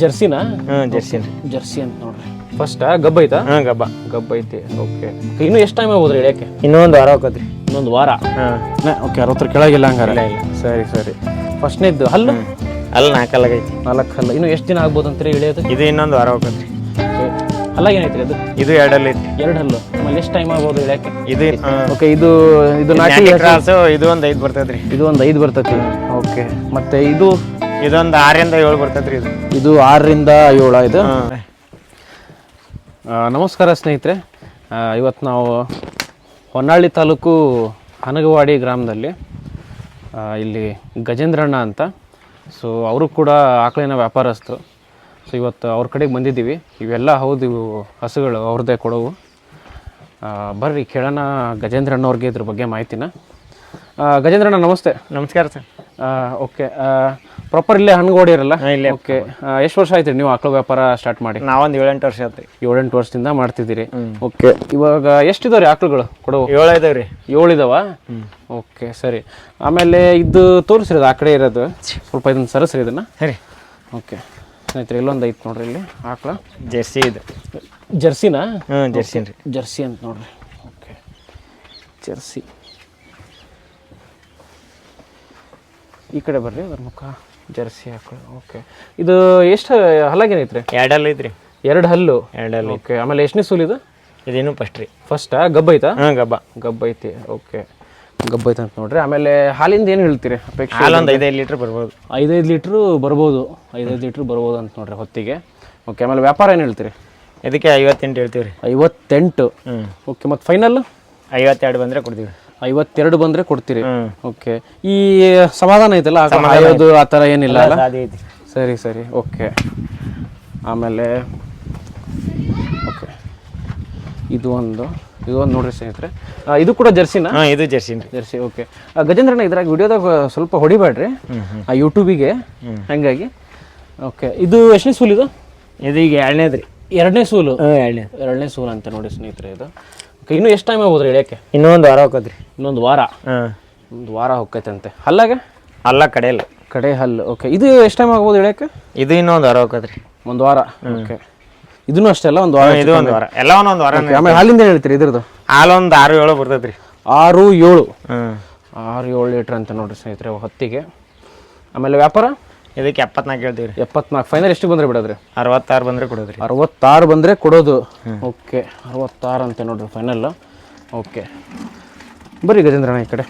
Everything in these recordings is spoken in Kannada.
ಜರ್ಸಿನಾ? ಹಾಂ ಜರ್ಸಿ ಜರ್ಸಿ ಅಂತ ನೋಡ್ರಿ. ಫಸ್ಟ್ ಗಬ್ಬ ಐತಾ? ಹಾಂ ಗಬ್ಬ. ಗಬ್ಬ ಐತಿ. ಓಕೆ ಇನ್ನು ಎಷ್ಟು ಟೈಮ್ ಆಗ್ಬೋದ್ರಿ ಇಳಿಯಕ್ಕೆ ಇನ್ನೊಂದು ವಾರ ಹೋಗತ್ರಿ. ಇನ್ನೊಂದು ವಾರ? ಹಾಂ. ಓಕೆ ಅರವತ್ತರ ಕೆಳಗಿಲ್ಲ ಹಂಗಾರೆ. ಇಲ್ಲ, ಇಲ್ಲ. ಸರಿ ಸರಿ. ಫಸ್ಟ್ನೇದ್ದು ಹಲ್ಲು? ಅಲ್ಲಿ ನಾಲ್ಕಲ್ಲಾಗೈತಿ ನಾಲ್ಕು ಹಲ್ಲು ಇನ್ನು ಎಷ್ಟು ದಿನ ಆಗ್ಬೋದು ಅಂತ ಇಳಿಯೋದು ಇದು ಇನ್ನೊಂದು ವಾರ ಹೋಗತ್ರಿ. ಹಲ್ಲಾಗ ಏನೈತ್ರಿ ಅದು? ಇದು ಎರಡಲ್ಲಿ ಐತಿ. ಎರಡು ಹಲ್ಲು. ಆಮೇಲೆ ಎಷ್ಟು ಟೈಮ್ ಆಗ್ಬೋದು ಇಳಿಯಕ್ಕೆ ಇದು ಓಕೆ ಇದು ಇದು ನಾಟಿ. ಕ್ರಾಸು ಇದು ಒಂದು ಐದು ಬರ್ತೈತ್ರಿ. ಇದು ಒಂದು ಐದು ಬರ್ತೈತಿ ಓಕೆ ಮತ್ತೆ ಇದು ಇದೊಂದು ಆರಿಂದ ಏಳು ಬರ್ತೈತ್ರಿ ಇದು. ಇದು ಆರರಿಂದ ಏಳ ಇದು ಆ, ನಮಸ್ಕಾರ ಸ್ನೇಹಿತರೆ. ಆ, ಇವತ್ತು ನಾವು ಹೊನ್ನಾಳಿ ತಾಲೂಕು ಹನಗವಾಡಿ ಗ್ರಾಮದಲ್ಲಿ ಆ, ಇಲ್ಲಿ ಗಜೇಂದ್ರಣ್ಣ ಅಂತ. ಸೊ ಅವರು ಕೂಡ ಆಕಳಿನ ವ್ಯಾಪಾರಸ್ಥರು. ಸೊ ಇವತ್ತು ಅವ್ರ ಕಡೆಗೆ ಬಂದಿದ್ದೀವಿ. ಇವೆಲ್ಲ ಹೌದು ಇವು ಹಸುಗಳು ಅವ್ರದ್ದೇ ಕೊಡವು. ಆ, ಬರ್ರಿ ಕೇಳೋಣ ಗಜೇಂದ್ರಣ್ಣ ಅವ್ರಿಗೆ ಇದ್ರ ಬಗ್ಗೆ ಮಾಹಿತಿನ. ಆ, ಗಜೇಂದ್ರಣ್ಣ ನಮಸ್ತೆ. ನಮಸ್ಕಾರ ಸರ್. ಓಕೆ. ಪ್ರಾಪರ್ ಇಲ್ಲೇ ಹನಗವಾಡಿ ಇರಲ್ಲ? ಇಲ್ಲೇ. ಓಕೆ ಎಷ್ಟು ವರ್ಷ ಆಯ್ತು ನೀವು ಆಕಳು ವ್ಯಾಪಾರ ಸ್ಟಾರ್ಟ್ ಮಾಡಿ? ನಾವೊಂದು ಏಳೆಂಟು ವರ್ಷ ಆಯ್ತು. ಏಳೆಂಟು ವರ್ಷದಿಂದ ಮಾಡ್ತಿದ್ದೀರಿ. ಓಕೆ ಇವಾಗ ಎಷ್ಟಿದಾವ್ರಿ ಆಕಳುಗಳು ಕೊಡೋ ಏಳು ಇದಾವ್ರಿ. ಏಳು ಇದಾವ ಓಕೆ ಸರಿ. ಆಮೇಲೆ ಇದು ತೋರಿಸ್ರಿ ಅದು ಆ ಕಡೆ ಇರೋದು. ಸ್ವಲ್ಪ ಇದನ್ನ ಸರಸ್ರಿ ಇದನ್ನ. ಸರಿ. ಓಕೆ ಸ್ನೇಹಿತರೆ ಇಲ್ಲೊಂದು ಐತೆ ನೋಡ್ರಿ ಇಲ್ಲಿ ಆಕಳ. ಜರ್ಸಿ ಇದೆ. ಜರ್ಸಿನಾ? ಹಾಂ ಜರ್ಸಿ ರೀ. ಜರ್ಸಿ ಅಂತ ನೋಡ್ರಿ. Okay jersey. ಈ ಕಡೆ ಬರ್ರಿ ಅದ್ರ ಮುಖ. ಜರ್ಸಿ ಹಾಕೊಳ್ಳಿ ಓಕೆ ಇದು ಎಷ್ಟು ಹಲಾಗೇನೈತ್ರಿ ಎರಡು ಹಲ್ಲು ಐತ್ರಿ. ಎರಡು ಹಲ್ಲು? ಎರಡಲ್ಲಿ ಓಕೆ ಆಮೇಲೆ ಎಷ್ಟನೇ ಸೂಲ್ ಇದು? ಇದೇನು ಫಸ್ಟ್ ರೀ. ಫಸ್ಟಾ ಗಬ್ಬ ಐತಾ? ಹಾಂ ಗಬ್ಬ. ಗಬ್ಬ ಐತಿ ಓಕೆ ಗಬ್ಬ ಐತೆ ಅಂತ ನೋಡ್ರಿ. ಆಮೇಲೆ ಹಾಲಿಂದ ಏನು ಹೇಳ್ತೀರಿ? ಅಪೇಕ್ಷೆ ಹಾಲೊಂದು ಒಂದು ಐದೈದು ಲೀಟ್ರ್ ಬರ್ಬೋದು. ಐದೈದು ಲೀಟ್ರು ಬರ್ಬೋದು. ಐದೈದು ಲೀಟ್ರ್ ಬರ್ಬೋದು ಅಂತ ನೋಡ್ರಿ ಹೊತ್ತಿಗೆ. ಓಕೆ ಆಮೇಲೆ ವ್ಯಾಪಾರ ಏನು ಹೇಳ್ತೀರಿ? ಇದಕ್ಕೆ ಐವತ್ತೆಂಟು ಹೇಳ್ತೀವಿ ರೀ ಐವತ್ತೆಂಟು? ಹ್ಞೂ ಓಕೆ ಮತ್ತು ಫೈನಲ್ ಐವತ್ತೆರಡು ಬಂದರೆ ಕೊಡ್ತೀವಿ. ಐವತ್ತೆರಡು ಬಂದ್ರೆ ಕೊಡ್ತೀರಿ. ಓಕೆ ಈ ಸಮಾಧಾನ ಐತಲ್ಲ? ಹಾಯೋದು ಆ ಥರ ಏನಿಲ್ಲ ಅಲ್ಲ? ಸರಿ ಸರಿ. ಓಕೆ ಆಮೇಲೆ ಓಕೆ ಇದು ಒಂದು ಇದು ಒಂದು ನೋಡ್ರಿ ಸ್ನೇಹಿತರೆ. ಇದು ಕೂಡ ಜರ್ಸಿನ? ಇದು ಜರ್ಸಿ ಜರ್ಸಿ ಓಕೆ ಗಜೇಂದ್ರಣ್ಣ ಇದ್ರಾಗ ವಿಡಿಯೋದಾಗ ಸ್ವಲ್ಪ ಹೊಡಿಬೇಡ್ರಿ. ಆ ಯೂಟ್ಯೂಬಿಗೆ. ಹಂಗಾಗಿ ಓಕೆ ಇದು ಎಷ್ಟನೇ ಸೂಲ್ ಇದು? ಇದು ಈಗ ಎರಡನೇದು ರೀ ಎರಡನೇ ಸೂಲು? ಎರಡನೇ ಎರಡನೇ ಸೂಲ್ ಅಂತ ನೋಡಿ ಸ್ನೇಹಿತರೆ ಇದು. ಇನ್ನೂ ಎಷ್ಟು ಟೈಮ್ ಆಗ್ಬೋದ್ರಿ ಹೇಳಕ್ಕೆ ಇನ್ನೊಂದು ವಾರ ಹೋಗತ್ರಿ ಇನ್ನೊಂದು ವಾರ? ಹಾಂ. ಒಂದು ವಾರ ಹೋಗ್ತೈತಂತೆ. ಹಲ್ಲಾಗ? ಅಲ್ಲ ಕಡೆಯಲ್ಲ ಕಡೆ ಹಲ್ಲು ಓಕೆ. ಇದು ಎಷ್ಟು ಟೈಮ್ ಆಗ್ಬೋದು ಹೇಳಕ್ಕೆ ಇದು ಇನ್ನೊಂದು ವಾರ ಹೋಗತ್ರಿ ಒಂದು ವಾರ ಓಕೆ. ಇದನ್ನು ಅಷ್ಟೇ ಅಲ್ಲ ಒಂದು ವಾರ ಇದು ಒಂದು ವಾರ. ಎಲ್ಲ ಒಂದೊಂದು ವಾರ ಆಮೇಲೆ ಹಾಲಿಂದ ಏನು ಹೇಳ್ತೀರಿ ಇದ್ರದ್ದು? ಹಾಲು ಒಂದು ಆರು ಏಳು ಬರ್ತೈತ್ರಿ. ಆರು ಏಳು. ಹ್ಞೂ ಆರು ಏಳು ಲೀಟ್ರ್ ಅಂತ ನೋಡ್ರಿ ಸ್ನೇಹಿತರೆ ಹೊತ್ತಿಗೆ. ಆಮೇಲೆ ವ್ಯಾಪಾರ? ಇದಕ್ಕೆ ಎಪ್ಪತ್ನಾಲ್ಕು ಹೇಳ್ತೀವಿ ರೀ ಎಪ್ಪತ್ನಾಲ್ಕು. ಫೈನಲ್ ಎಷ್ಟು ಬಂದ್ರೆ ಬಿಡೋದ್ರಿ? ಅರವತ್ತಾರು ಬಂದರೆ ಕೊಡೋದ್ರಿ. ಅರವತ್ತಾರು ಬಂದರೆ ಕೊಡೋದು. ಓಕೆ ಅರವತ್ತಾರು ಅಂತ ನೋಡ್ರಿ ಫೈನಲ್ ಓಕೆ ಬರ್ರಿ ಗಜೇಂದ್ರಣ್ಣ ಈ ಕಡೆ.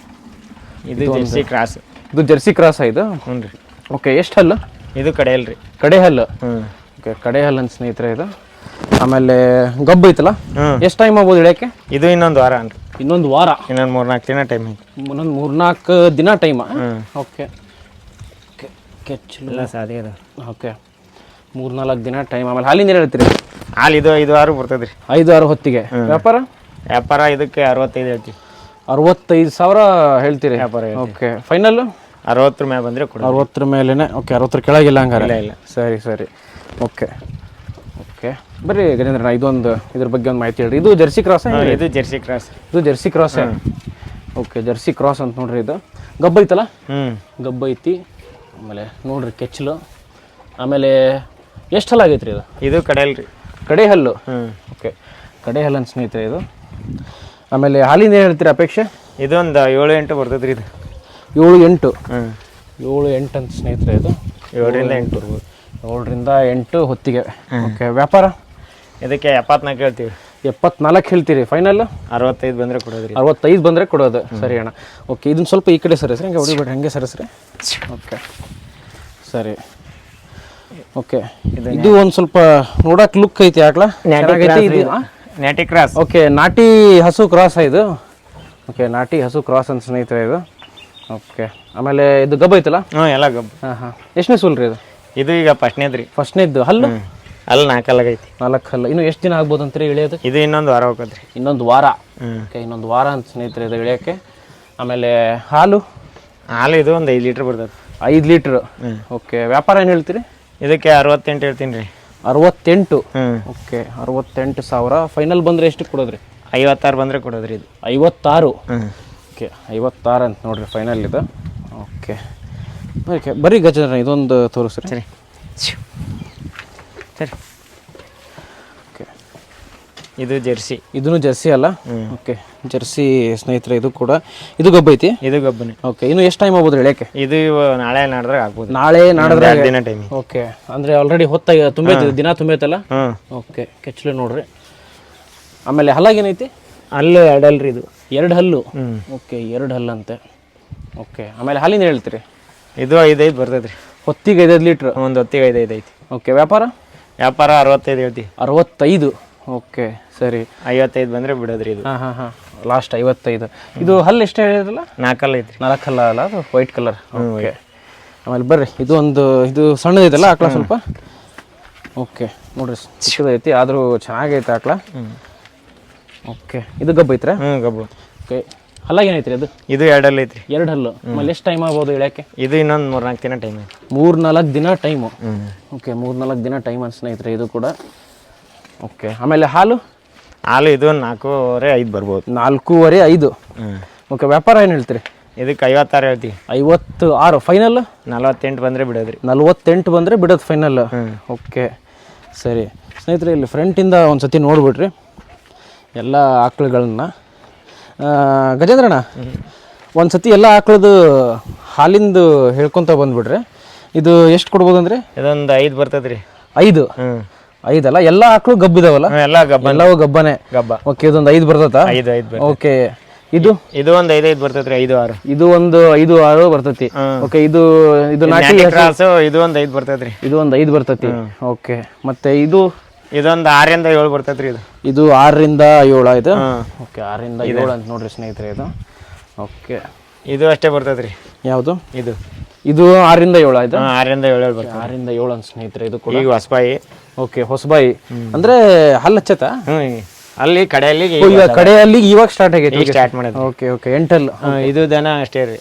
ಇದು ಜರ್ಸಿ ಕ್ರಾಸ್ ಇದು ಜರ್ಸಿ ಕ್ರಾಸ್ ಇದು? ಹ್ಞೂ ರೀ. ಓಕೆ ಎಷ್ಟು ಹಲ್ಲು? ಇದು ಕಡೆ ರೀ. ಕಡೆ ಹಲ್ಲು? ಹ್ಞೂ. ಓಕೆ ಕಡೆ ಹಲ್ಲು ಅಂತ ಸ್ನೇಹಿತರೆ ಇದು. ಆಮೇಲೆ ಗಬ್ಬು ಐತಲ್ಲ? ಎಷ್ಟು ಟೈಮ್ ಆಗ್ಬೋದು ಇಳಿಯೋಕ್ಕೆ? ಇದು ಇನ್ನೊಂದು ವಾರ ಅನ್ರಿ. ಇನ್ನೊಂದು ವಾರ. ಇನ್ನೊಂದು ಮೂರ್ನಾಲ್ಕು ದಿನ ಟೈಮ್ ಐತಿ. ಇನ್ನೊಂದು ಮೂರ್ನಾಲ್ಕು ದಿನ ಟೈಮ್ ಓಕೆ ಕೆಚ್ಚಲು ಇಲ್ಲ. ಸಾಧ್ಯ ಅದ. ಓಕೆ. ಮೂರ್ನಾಲ್ಕು ದಿನ ಟೈಮ್ ಆಮೇಲೆ ಹಾಲಿಂದ ಏನು ಹೇಳ್ತೀರಿ? ಹಾಲು ಇದು ಐದು ಆರು ಬರ್ತದೆ ರೀ ಐದು ಆರು ಹೊತ್ತಿಗೆ ವ್ಯಾಪಾರ? ವ್ಯಾಪಾರ ಇದಕ್ಕೆ ಅರವತ್ತೈದು ಹೇಳ್ತೀವಿ. ಅರವತ್ತೈದು ಸಾವಿರ ಹೇಳ್ತೀರಿ? ವ್ಯಾಪಾರ ಓಕೆ. ಫೈನಲ್ ಅರವತ್ತರ ಮೇಲೆ ಬಂದರೆ ಕೊಡಿ. ಅರವತ್ತರ ಮೇಲೇ ಓಕೆ ಅರವತ್ತರ ಕೆಳಗಿಲ್ಲ ಹಂಗಾರೆ? ಇಲ್ಲ ಇಲ್ಲ. ಸರಿ ಸರಿ. ಓಕೆ. ಓಕೆ. ಬರ್ರಿ ಗಜೇಂದ್ರಣ್ಣ ಇದೊಂದು ಇದ್ರ ಬಗ್ಗೆ ಒಂದು ಮಾಹಿತಿ ಹೇಳ್ರಿ. ಇದು ಜರ್ಸಿ ಕ್ರಾಸ್ ಇದು ಜರ್ಸಿ ಕ್ರಾಸ್ ಇದು jersey cross okay jersey cross ಅಂತ ನೋಡ್ರಿ ಇದು. ಗಬ್ಬ ಐತಲ್ಲ ಹ್ಞೂ ಗಬ್ಬ ಐತಿ ಆಮೇಲೆ ನೋಡ್ರಿ ಕೆಚ್ಚಲು. ಆಮೇಲೆ ಎಷ್ಟು ಹಲ್ಲ ಆಗೈತ್ರಿ ಇದು? ಇದು ಕಡೆಯಲ್ಲ ರೀ ಕಡೆ ಹಲ್ಲು? ಹ್ಞೂ ಓಕೆ. ಕಡೆ ಹಲ್ಲು ಅಂತ ಸ್ನೇಹಿತರೆ ಇದು. ಆಮೇಲೆ ಹಾಲಿಂದ ಏನು ಹೇಳ್ತೀರಿ ಅಪೇಕ್ಷೆ? ಇದೊಂದು ಏಳು ಎಂಟು ಬರ್ತದೆ ರೀ ಇದು. ಏಳು ಎಂಟು? ಹ್ಞೂ ಏಳು ಎಂಟು ಅಂತ ಸ್ನೇಹಿತರೆ ಇದು. ಏಳರಿಂದ ಎಂಟು. ಏಳರಿಂದ ಎಂಟು ಹೊತ್ತಿಗೆ. ಓಕೆ. ವ್ಯಾಪಾರ? ಇದಕ್ಕೆ ಎಪ್ಪತ್ನಾಲ್ಕು ಹೇಳ್ತೀವಿ. ಎಪ್ಪತ್ನಾಲ್ಕು ಹೇಳ್ತೀರಿ ಫೈನಲ್ ಅರವತ್ತೈದು ಬಂದರೆ ಕೊಡೋದ್ರಿ ಅರವತ್ತೈದು ಬಂದರೆ ಕೊಡೋದು. ಸರಿ ಅಣ್ಣ. ಓಕೆ ಇದನ್ನು ಸ್ವಲ್ಪ ಈ ಕಡೆ ಸರಿಸ್ರಿ ಹಂಗೆ ಹೊಡಿಬೇಡ್ರಿ ಹಂಗೆ ಸರಿಸ್ರಿ. ಓಕೆ ಸರಿ. ಓಕೆ ಇದು ಒಂದು ಸ್ವಲ್ಪ ನೋಡಕ್ಕೆ ಲುಕ್ ಐತಿ ಯಾಕ್ಲ? ನಾಟಿ ಕ್ರಾಸ್ ಓಕೆ ನಾಟಿ ಹಸು ಕ್ರಾಸ್ ಇದು? ಓಕೆ ನಾಟಿ ಹಸು ಕ್ರಾಸ್ ಅಂತ ಸ್ನೇಹಿತರೆ ಇದು. ಓಕೆ ಆಮೇಲೆ ಇದು ಗಬ್ಬ ಐತಲ್ಲ? ಹಾಂ ಎಲ್ಲ ಗಬ್ ಹಾಂ ಹಾಂ. ಎಷ್ಟನೇ ಸೂಲ್ ರೀ ಇದು? ಇದು ಈಗ ಫಸ್ಟ್ನೇದ್ರಿ. ಫಸ್ಟ್ನೇದ್ದು ಹಲ್ಲು? ಅಲ್ಲಿ ನಾಲ್ಕಲ್ಲಾಗೈತಿ ನಾಲ್ಕು ಹಲ್ಲು ಇನ್ನು ಎಷ್ಟು ದಿನ ಆಗ್ಬೋದು ಅಂತೀರಿ ಇಳಿಯೋದು ಇದು ಇನ್ನೊಂದು ವಾರ ಹೋಗತ್ರಿ ಇನ್ನೊಂದು ವಾರ. ಹ್ಞೂ ಓಕೆ ಇನ್ನೊಂದು ವಾರ ಅಂತ ಸ್ನೇಹಿತರೆ ಇದು ಇಳಿಯೋಕ್ಕೆ ಆಮೇಲೆ ಹಾಲು? ಹಾಲು ಇದು ಒಂದು ಐದು ಲೀಟ್ರ್ ಬರ್ತದೆ. ಐದು ಲೀಟ್ರ್. ಹ್ಞೂ ಓಕೆ ವ್ಯಾಪಾರ ಏನು ಹೇಳ್ತೀರಿ? ಇದಕ್ಕೆ ಅರವತ್ತೆಂಟು ಹೇಳ್ತೀನಿ ರೀ. ಅರವತ್ತೆಂಟು? ಹ್ಞೂ ಓಕೆ ಅರವತ್ತೆಂಟು ಸಾವಿರ. ಫೈನಲ್ ಬಂದರೆ ಎಷ್ಟು ಕೊಡೋದ್ರಿ? ಐವತ್ತಾರು ಬಂದರೆ ಕೊಡೋದ್ರಿ ಇದು. ಐವತ್ತಾರು? ಹ್ಞೂ ಓಕೆ ಐವತ್ತಾರು ಅಂತ ನೋಡ್ರಿ ಫೈನಲ್ ಇದು. ಓಕೆ ಓಕೆ ಬರೀ ಗಜನ ಇದೊಂದು ತೋರಿಸ್ರಿ. ಸರಿ. ಸರಿ. ಓಕೆ ಇದು ಜೆರ್ಸಿ. ಇದೂ ಜರ್ಸಿ ಅಲ್ಲ? ಓಕೆ ಜರ್ಸಿ ಸ್ನೇಹಿತರೆ ಇದು ಕೂಡ. ಇದು ಗೊಬ್ಬ ಐತಿ? ಇದು ಗಬ್ಬನೆ. ಓಕೆ ಇನ್ನು ಎಷ್ಟು ಟೈಮ್ ಆಗ್ಬೋದು ಹೇಳಕ್ಕೆ ಇದು ನಾಳೆ ನಾಡಿದ್ರೆ ಆಗ್ಬೋದು. ನಾಳೆ ನಾಡಿದ್ರೆ ಎರಡು ದಿನ ಟೈಮ್ ಓಕೆ ಅಂದರೆ ಆಲ್ರೆಡಿ ಹೊತ್ತ ತುಂಬ ದಿನ ತುಂಬೈತಲ್ಲ? ಹಾಂ ಓಕೆ ಕೆಚ್ಚಲು ನೋಡ್ರಿ. ಆಮೇಲೆ ಹಲ್ಲಾಗೇನೈತಿ ಅಲ್ಲೂ ಎರಡಲ್ರಿ ಇದು. ಎರಡು ಹಲ್ಲು? ಹ್ಞೂ ಓಕೆ ಎರಡು ಹಲ್ಲಂತೆ. ಓಕೆ ಆಮೇಲೆ ಹಾಲಿನ ಹೇಳ್ತೀರಿ? ಇದು ಐದೈದು ಬರ್ತೈತೆ ರೀ ಹೊತ್ತಿಗೆ ಐದೈದು ಲೀಟ್ರ್? ಒಂದು ಹೊತ್ತಿಗೆ ಐದೈದು ಐತಿ. ಓಕೆ ವ್ಯಾಪಾರ? ವ್ಯಾಪಾರ ಅರವತ್ತೈದು ಹೇಳ್ತಿ. ಅರವತ್ತೈದು? ಓಕೆ ಸರಿ. ಐವತ್ತೈದು ಬಂದರೆ ಬಿಡೋದ್ರಿ ಇದು. ಹಾಂ ಹಾಂ ಹಾಂ. ಲಾಸ್ಟ್ ಐವತ್ತೈದು. ಇದು ಹಲ್ಲು ಎಷ್ಟು ಹೇಳಿದ್ರಲ್ಲ? ನಾಲ್ಕಲ್ಲ ಐತಿ ನಾಲ್ಕು ಹಲ್ಲ ಅಲ್ಲ ಅದು ವೈಟ್ ಕಲರ್ ಓಕೆ ಆಮೇಲೆ ಬರ್ರಿ ಇದು ಒಂದು ಇದು ಸಣ್ಣದೈತಲ್ಲ ಆಕಳ ಸ್ವಲ್ಪ? ಓಕೆ ನೋಡ್ರಿ ಚಿಕ್ಕದೈತಿ ಆದರೂ ಚೆನ್ನಾಗೈತೆ ಆಕಳ. ಓಕೆ ಇದು ಗಬ್ಬು ಐತ್ರಾ? ಹ್ಞೂ ಗಬ್ಬು. ಓಕೆ ಹಲ್ಲಾಗ ಏನೈತ್ರಿ ಅದು? ಇದು ಎರಡಲ್ಲ ಐತ್ರಿ. ಎರಡು ಹಲ್ಲು. ಆಮೇಲೆ ಎಷ್ಟು ಟೈಮ್ ಆಗ್ಬೋದು ಇಳ್ಯಾಕೆ ಇದು ಇನ್ನೊಂದು ಮೂರು ನಾಲ್ಕು ದಿನ ಟೈಮ್ ಐತಿ ಮೂರು ನಾಲ್ಕು ದಿನ ಟೈಮು ಓಕೆ ಮೂರು ನಾಲ್ಕು ದಿನ ಟೈಮ್ ಅಂತ ಸ್ನೇಹಿತರೆ ಇದು ಕೂಡ. ಓಕೆ ಆಮೇಲೆ ಹಾಲು? ಹಾಲು ಇದು ಒಂದು ನಾಲ್ಕೂವರೆ ಐದು ಬರ್ಬೋದು. ನಾಲ್ಕೂವರೆ ಐದು. ಓಕೆ ವ್ಯಾಪಾರ ಏನು ಹೇಳ್ತೀರಿ? ಇದಕ್ಕೆ ಐವತ್ತಾರು ಹೇಳ್ತೀವಿ. ಐವತ್ತು ಆರು ಫೈನಲ್ ನಲವತ್ತೆಂಟು ಬಂದರೆ ಬಿಡೋದ್ರಿ. ನಲ್ವತ್ತೆಂಟು ಬಂದರೆ ಬಿಡೋದು ಫೈನಲ್ ಓಕೆ ಸರಿ. ಸ್ನೇಹಿತರೆ ಇಲ್ಲಿ ಫ್ರಂಟಿಂದ ಒಂದು ಸತಿ ನೋಡ್ಬಿಡ್ರಿ. ಎಲ್ಲ ಆಕಳುಗಳನ್ನ. ಗಜೇಂದ್ರಣ್ಣ ಒಂದು ಸತಿ ಎಲ್ಲ ಆಕಳದು ಹಾಲಿಂದು ಹೇಳ್ಕೊತ ಬಂದ್ಬಿಡ್ರಿ. ಇದು ಎಷ್ಟು ಕೊಡ್ಬೋದು ಅಂದ್ರೆ ಇದೊಂದು ಐದು ಬರ್ತದ್ರಿ ಐದು? ಐದಲ್ಲ ಎಲ್ಲ ಆಕಳು ಗಬ್ಬಿದಾವಲ್ಲ? ಎಲ್ಲ ಗಬ್ಬ. ಎಲ್ಲವೂ ಗಬ್ಬನೇ? ಗಬ್ಬ. ಓಕೆ ಇದೊಂದು ಐದು ಬರ್ತದ ಐದು ಐದು ಓಕೆ ಇದು? ಇದು ಒಂದು ಐದು ಐದು ರೀ ಐದು ಆರು. ಇದು ಒಂದು ಐದು ಆರು ಬರ್ತೈತಿ. ಓಕೆ ಇದು ಇದು ನಾಟಿ ನಾಟಿ ಕ್ರಾಸು ಇದು ಒಂದು ಐದು ಬರ್ತೈತೆ ರೀ ಇದು ಒಂದು ಐದು ಬರ್ತೈತಿ. ಓಕೆ ಮತ್ತೆ ಇದು ಇದೊಂದು ಆರಿಂದ ಏಳು ಬರ್ತೈತ್ರಿ ಇದು. ಇದು ಆರರಿಂದ ಏಳು ಆಯ್ತು? ಹಾಂ. ಓಕೆ ಆರರಿಂದ ಏಳು ಅಂತ ನೋಡ್ರಿ ಸ್ನೇಹಿತರೆ ಇದು. ಓಕೆ ಇದು ಅಷ್ಟೇ ಬರ್ತೈತೆ ರೀ ಯಾವುದು? ಇದು. ಇದು ಆರರಿಂದ ಏಳು ಆಯ್ತು? ಆರರಿಂದ ಏಳು ಏಳು ಬರ್ತೈತೆ ಆರರಿಂದ ಏಳು ಅಂತ ಸ್ನೇಹಿತರೆ ಇದು ಕೂಡ. ಈಗ ಹೊಸಬಾಯಿ. ಓಕೆ ಹೊಸಬಾಯಿ. ಅಂದ್ರೆ ಹಲ್ಲು ಹಚ್ಚತ ಅಲ್ಲಿ ಕಡೆಯಲ್ಲಿ ಈಗ ಕಡೆಯಲ್ಲಿ ಇವಾಗ ಸ್ಟಾರ್ಟ್ ಆಗೈತಿ ಸ್ಟಾರ್ಟ್ ಮಾಡಿದ್ರಿ ಓಕೆ ಓಕೆ ಎಂಟಲ್. ಇದು ದನ ಅಷ್ಟೇ ರೀ.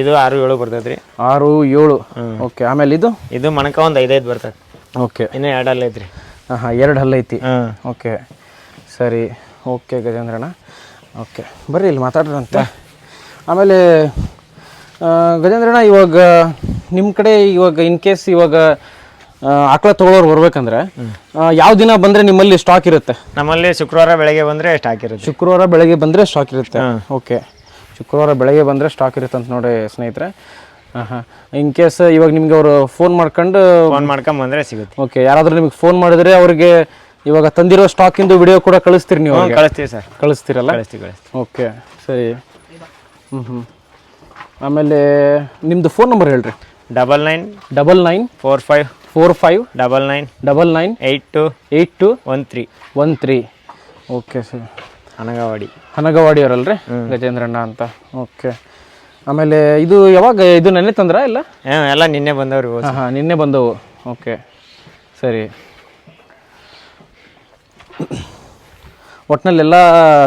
ಇದು ಆರು ಏಳು ಬರ್ತೈತೆ ರೀ ಆರು ಏಳು. ಓಕೆ ಆಮೇಲೆ ಇದು? ಇದು ಮಣಕ ಒಂದು ಐದೈದು ಬರ್ತೈತಿ ಓಕೆ ಇನ್ನೂ ಎರಡಲ್ಲಿ ಐತ್ರಿ. ಹಾಂ ಹಾಂ ಎರಡು ಹಲ್ಲು ಐತಿ. ಹಾಂ. ಓಕೆ. ಸರಿ. ಓಕೆ ಗಜೇಂದ್ರಣ್ಣ. ಓಕೆ. ಬರ್ರಿ ಇಲ್ಲಿ ಮಾತಾಡ್ರಂತ. ಆಮೇಲೆ ಗಜೇಂದ್ರಣ್ಣ ಇವಾಗ ನಿಮ್ಮ ಕಡೆ ಇವಾಗ ಇನ್ ಕೇಸ್ ಇವಾಗ ಆಕಳ ತಗೊಳ್ಳೋರು ಬರ್ಬೇಕಂದ್ರೆ ಯಾವ ದಿನ ಬಂದ್ರೆ ನಿಮ್ಮಲ್ಲಿ ಸ್ಟಾಕ್ ಇರುತ್ತೆ? ನಮ್ಮಲ್ಲಿ ಶುಕ್ರವಾರ ಬೆಳಗ್ಗೆ ಬಂದ್ರೆ ಸ್ಟಾಕ್ ಇರುತ್ತೆ. ಶುಕ್ರವಾರ ಬೆಳಗ್ಗೆ ಬಂದ್ರೆ ಸ್ಟಾಕ್ ಇರುತ್ತೆ. ಓಕೆ. ಶುಕ್ರವಾರ ಬೆಳಗ್ಗೆ ಬಂದರೆ ಸ್ಟಾಕ್ ಇರುತ್ತೆ ಅಂತ ನೋಡಿ ಸ್ನೇಹಿತರೆ. ಇನ್ ಕೇಸ್ ಇವಾಗ ನಿಮ್ಗೆ ಅವರು ಫೋನ್ ಮಾಡ್ಕೊಂಡು ಫೋನ್ ಮಾಡ್ಕೊಂಡ್ ಬಂದರೆ ಸಿಗುತ್ತೆ. ಓಕೆ ಯಾರಾದರೂ ನಿಮಗೆ ಫೋನ್ ಮಾಡಿದ್ರೆ ಅವ್ರಿಗೆ ಇವಾಗ ತಂದಿರೋ ಸ್ಟಾಕಿಂದು ವಿಡಿಯೋ ಕೂಡ ಕಳಿಸ್ತೀರಿ ನೀವು ಅವ್ರಿಗೆ? ಕಳಿಸ್ತೀವಿ ಸರ್. ಕಳಿಸ್ತೀರಲ್ಲ? ಕಳಿಸ್ತೀವಿ ಕಳಿಸ್ತೀವಿ. ಓಕೆ ಸರಿ. ಹ್ಞೂ ಹ್ಞೂ ಆಮೇಲೆ ನಿಮ್ಮದು ಫೋನ್ ನಂಬರ್ ಹೇಳ್ರಿ. Double nine double nine four five four five double nine double nine eight two eight two one three one three okay sir Anagawadi Hanagawadi ಅವರಲ್ರಿ? ಗಜೇಂದ್ರಣ್ಣ ಅಂತ. ಓಕೆ ಆಮೇಲೆ ಇದು ಯಾವಾಗ ಇದು ನೆನ್ನೆ ತಂದ್ರ ಇಲ್ಲ? ಹಾಂ ಎಲ್ಲ ನಿನ್ನೆ ಬಂದವ್ರಿ ಹಾಂ ಹಾಂ ನಿನ್ನೆ ಬಂದವು. ಓಕೆ. ಸರಿ. ಒಟ್ನಲ್ಲಿ ಎಲ್ಲ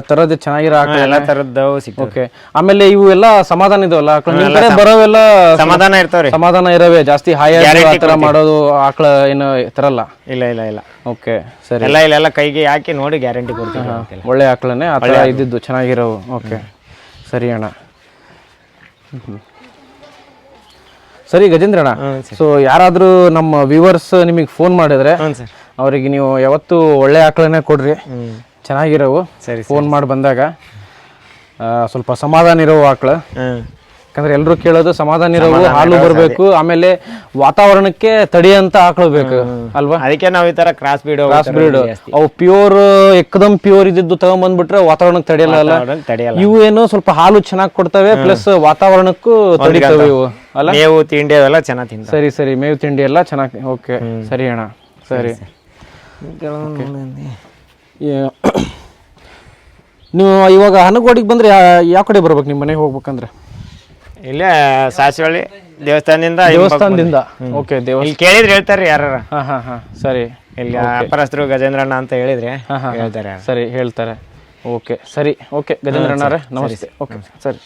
ಥರದ್ದು ಚೆನ್ನಾಗಿರೋ ಆಕಳ ಎಲ್ಲ ಥರದ್ದವು ಸಿಗ್ತವೆ ಓಕೆ. ಆಮೇಲೆ ಇವು ಎಲ್ಲ ಸಮಾಧಾನ ಇದಾವಲ್ಲ ಆಕಳ? ನಿಮ್ ಕಡೆ ಬರೋವೆಲ್ಲ ಸಮಾಧಾನ ಇರ್ತಾವ್ರಿ. ಸಮಾಧಾನ ಇರವೆ? ಜಾಸ್ತಿ ಹಾಯ ಆ ಥರ ಮಾಡೋದು ಆಕಳ ಏನು ತರಲ್ಲ? ಇಲ್ಲ ಇಲ್ಲ ಇಲ್ಲ. ಓಕೆ ಸರಿ. ಎಲ್ಲ ಇಲ್ಲೆಲ್ಲ ಕೈಗೆ ಹಾಕಿ ನೋಡಿ ಗ್ಯಾರಂಟಿ ಕೊಡ್ತೀವಿ ಒಳ್ಳೆ ಆಕಳನೇ ಆ ಥರ ಇದ್ದಿದ್ದು ಚೆನ್ನಾಗಿರೋವು. ಓಕೆ. ಸರಿ ಅಣ್ಣ. ಸರಿ ಗಜೇಂದ್ರಣ್ಣ ಸೊ ಯಾರಾದರೂ ನಮ್ಮ ವ್ಯೂವರ್ಸ್ ನಿಮಗೆ ಫೋನ್ ಮಾಡಿದ್ರೆ ಅವರಿಗೆ ನೀವು ಯಾವತ್ತೂ ಒಳ್ಳೆ ಆಕಳನೇ ಕೊಡ್ರಿ. ಚೆನ್ನಾಗಿರೋವು. ಸರಿ ಫೋನ್ ಮಾಡಿ ಬಂದಾಗ ಸ್ವಲ್ಪ ಸಮಾಧಾನ ಇರೋ ಆಕಳು. ಯಾಕಂದ್ರೆ ಎಲ್ಲರೂ ಕೇಳೋದು ಸಮಾಧಾನ ಇರೋದು ಹಾಲು ಬರಬೇಕು ಆಮೇಲೆ ವಾತಾವರಣಕ್ಕೆ ತಡಿಯಂತ ಆಕಳು ಬೇಕು ಅಲ್ವಾ? ಅದಕ್ಕೆ ನಾವು ಈ ತರ ಕ್ರಾಸ್ ಬ್ರೀಡ್ ಕ್ರಾಸ್ ಬ್ರೀಡ್ ಅವು ಪ್ಯೂರ್ ಎಕ್ದಮ್ ಪ್ಯೂರ್ ಇದ್ದಿದ್ದು ತಗೊಂಡ್ಬಂದ್ಬಿಟ್ರೆ ವಾತಾವರಣಕ್ಕೆ ತಡೆಯಲ್ಲ ಅಲ್ಲ? ತಡೆಯಲ್ಲ. ಇವು ಏನು ಸ್ವಲ್ಪ ಹಾಲು ಚೆನ್ನಾಗಿ ಕೊಡ್ತವೆ ಪ್ಲಸ್ ವಾತಾವರಣಕ್ಕೂ ತಡಿತವೆ ಇವು ಅಲ್ಲ? ಮೇವು ತಿಂಡಿ ಅವೆಲ್ಲ ಚೆನ್ನಾಗಿ ತಿಂತ ಸರಿ ಸರಿ. ಮೇವು ತಿಂಡಿ ಎಲ್ಲ ಚೆನ್ನಾಗಿ ಓಕೆ. ಸರಿ ಅಣ್ಣ. ಸರಿ. ನೀವು ಇವಾಗ ಹನಗೋಡಿಗೆ ಬಂದ್ರೆ ಯಾವ ಕಡೆ ಬರ್ಬೇಕು? ನಿಮ್ಮ ಮನೆಗೆ ಹೋಗ್ಬೇಕಂದ್ರೆ? ಇಲ್ಲೇ ಸಾಸಿವಳ್ಳಿ ದೇವಸ್ಥಾನದಿಂದ ದೇವಸ್ಥಾನದಿಂದ? ಓಕೆ ದೇವಸ್ಥಾನ ಇಲ್ಲಿ ಕೇಳಿದ್ರೆ ಹೇಳ್ತಾರೆ ಯಾರ ಹಾ ಹಾ ಹಾ. ಸರಿ. ಇಲ್ಲಿ ಅಪರಸ್ತ್ರು ಗಜೇಂದ್ರಣ್ಣ ಅಂತ ಹೇಳಿದ್ರೆ ಹೇಳ್ತಾರೆ ಸರಿ ಹೇಳ್ತಾರೆ. ಓಕೆ ಸರಿ. ಓಕೆ ಗಜೇಂದ್ರ ಅಣ್ಣಾರೆ ನಮಸ್ತೆ. ಓಕೆ ಸರಿ.